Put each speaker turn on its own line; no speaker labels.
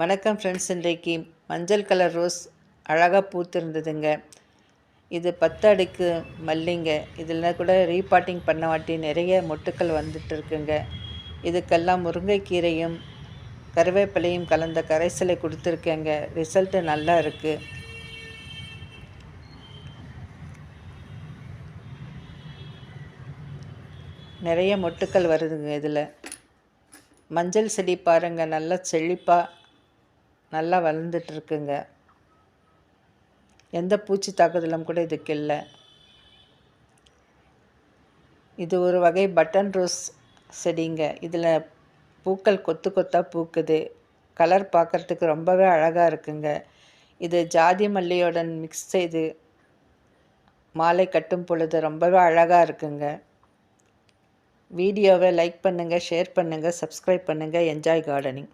வணக்கம் ஃப்ரெண்ட்ஸ் இன்றைக்கு மஞ்சள் கலர் ரோஸ் அழகாக பூத்திருந்ததுங்க. இது பத்து அடுக்கு மல்லிங்க. இதில் கூட ரீபாட்டிங் பண்ண வாட்டி நிறைய மொட்டுக்கள் வந்துட்டு இருக்குங்க இதுக்கெல்லாம் முருங்கைக்கீரையும் கருவேப்பிலையும் கலந்த கரைசலை கொடுத்துருக்கேங்க. ரிசல்ட்டு நல்லா இருக்குது நிறைய மொட்டுக்கள் வருதுங்க இதில். மஞ்சள் செடி பாருங்கள் நல்லா செழிப்பாக நல்லா வளர்ந்துட்டுருக்குங்க. எந்த பூச்சி தாக்குதலும் கூட இதுக்கு இல்லை. இது ஒரு வகை பட்டன் ரோஸ் செடிங்க. இதில் பூக்கள் கொத்து கொத்தாக பூக்குது. கலர் பார்க்குறதுக்கு ரொம்பவே அழகாக இருக்குங்க. இது ஜாதி மல்லியுடன் மிக்ஸ் செய்து மாலை கட்டும் பொழுது ரொம்பவே அழகாக இருக்குங்க. வீடியோவை லைக் பண்ணுங்கள் ஷேர் பண்ணுங்கள் சப்ஸ்கிரைப் பண்ணுங்கள் என்ஜாய் கார்டனிங்